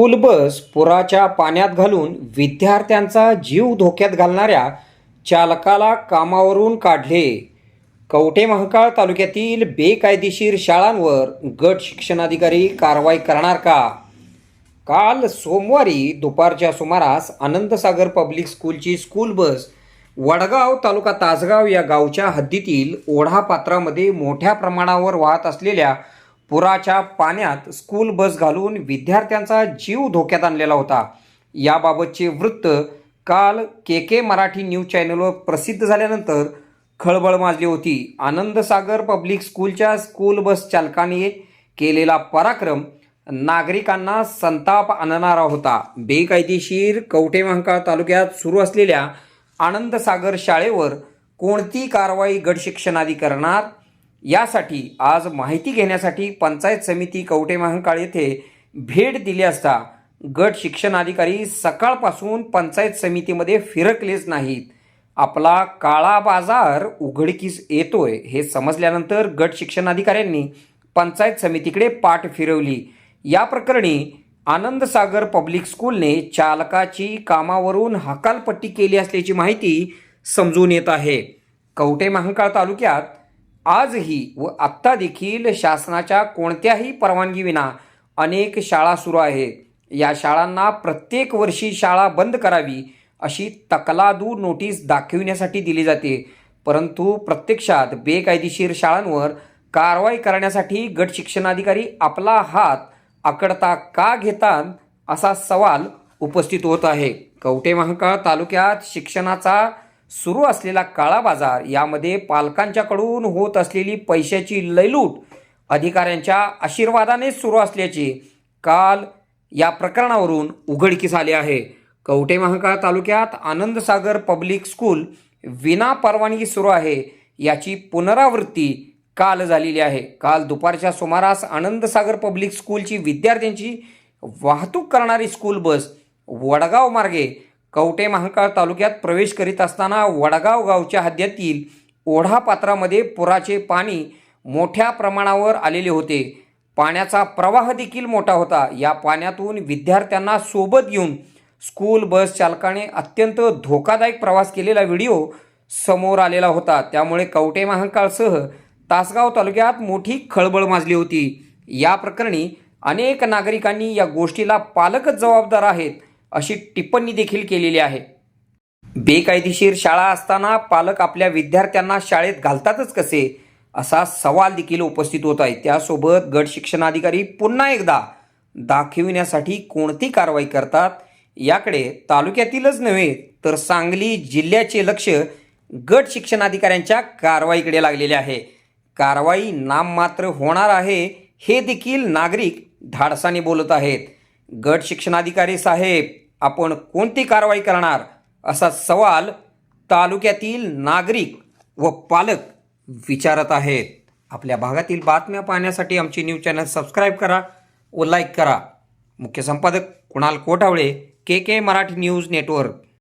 School bus पुराच्या पाण्यात घालून विद्यार्थ्यांचा जीव धोक्यात घालणाऱ्या चालकाला कामावरून काढले. कवठे महाकाळ तालुक्यातील बेकायदेशीर शाळांवर गट शिक्षणाधिकारी कारवाई करणार का? काल सोमवारी दुपारच्या सुमारास आनंदसागर पब्लिक स्कूलची स्कूल बस वडगाव तालुका तासगाव या गावच्या हद्दीतील ओढा पात्रामध्ये मोठ्या प्रमाणावर वाहत असलेल्या पुराच्या पाण्यात स्कूल बस घालून विद्यार्थ्यांचा जीव धोक्यात आणलेला होता. याबाबतचे वृत्त काल के के मराठी न्यूज चॅनलवर प्रसिद्ध झाल्यानंतर खळबळ माजली होती. आनंदसागर पब्लिक स्कूलच्या स्कूल बस चालकाने केलेला पराक्रम नागरिकांना संताप आणणारा होता. बेकायदेशीर कवटेमहांकाळ तालुक्यात सुरू असलेल्या आनंदसागर शाळेवर कोणती कारवाई गट शिक्षणाधिकरणार यासाठी आज माहिती घेण्यासाठी पंचायत समिती कवटेमहांकाळ येथे भेट दिली असता गट शिक्षणाधिकारी सकाळपासून पंचायत समितीमध्ये फिरकलेच नाहीत. आपला काळा बाजार उघडकीस येतोय हे समजल्यानंतर गट शिक्षणाधिकाऱ्यांनी पंचायत समितीकडे पाठ फिरवली. या प्रकरणी आनंदसागर पब्लिक स्कूलने चालकाची कामावरून हकालपट्टी केली असल्याची माहिती समजून येत आहे. कवटे महांकाळ तालुक्यात आजही व आत्ता देखील शासनाच्या कोणत्याही परवानगीविना अनेक शाळा सुरू आहेत. या शाळांना प्रत्येक वर्षी शाळा बंद करावी अशी तकलादू नोटीस दाखविण्यासाठी दिली जाते. परंतु प्रत्यक्षात बेकायदेशीर शाळांवर कारवाई करण्यासाठी गट शिक्षणाधिकारी आपला हात आकडता का घेतात असा सवाल उपस्थित होत आहे. कवटे महाकाळ तालुक्यात शिक्षणाचा सुरू असलेला काळा बाजार यामध्ये पालकांच्याकडून होत असलेली पैशाची लयलूट अधिकाऱ्यांच्या आशीर्वादाने सुरू असल्याचे काल या प्रकरणावरून उघडकीस आले आहे. कवटे महाकाळ तालुक्यात आनंदसागर पब्लिक स्कूल विना परवानगी सुरू आहे याची पुनरावृत्ती काल झालेली आहे. काल दुपारच्या सुमारास आनंदसागर पब्लिक स्कूलची विद्यार्थ्यांची वाहतूक करणारी स्कूल बस वडगाव मार्गे कवटे महांकाळ तालुक्यात प्रवेश करीत असताना वडगाव गावच्या हद्दीतील ओढापात्रामध्ये पुराचे पाणी मोठ्या प्रमाणावर आलेले होते. पाण्याचा प्रवाह देखील मोठा होता. या पाण्यातून विद्यार्थ्यांना सोबत घेऊन स्कूल बस चालकाने अत्यंत धोकादायक प्रवास केलेला व्हिडिओ समोर आलेला होता. त्यामुळे कवटे महांकाळसह तासगाव तालुक्यात मोठी खळबळ माजली होती. या प्रकरणी अनेक नागरिकांनी या गोष्टीला पालकच जबाबदार आहेत. अशी टिप्पणी देखील केलेली आहे. बेकायदेशीर शाळा असताना पालक आपल्या विद्यार्थ्यांना शाळेत घालतातच कसे? असा सवाल देखील उपस्थित होत आहे. त्यासोबत गट शिक्षणाधिकारी पुन्हा एकदा दाखविण्यासाठी कोणती कारवाई करतात? याकडे तालुक्यातीलच नव्हे तर सांगली जिल्ह्याचे लक्ष गट शिक्षणाधिकाऱ्यांच्या कारवाईकडे लागलेले आहे. कारवाई नाममात्र होणार आहे हे देखील नागरिक धाडसाने बोलत आहेत. गट शिक्षणाधिकारी साहेब आपण कोणती कारवाई करणार? असा सवाल तालुक्यातील नागरिक व पालक विचारत आहेत. आपल्या भागातील बातम्या पाहण्यासाठी आमची न्यूज चॅनल सबस्क्राईब करा व लाईक करा. मुख्य संपादक Kunal Kothawale K K Marathi news network.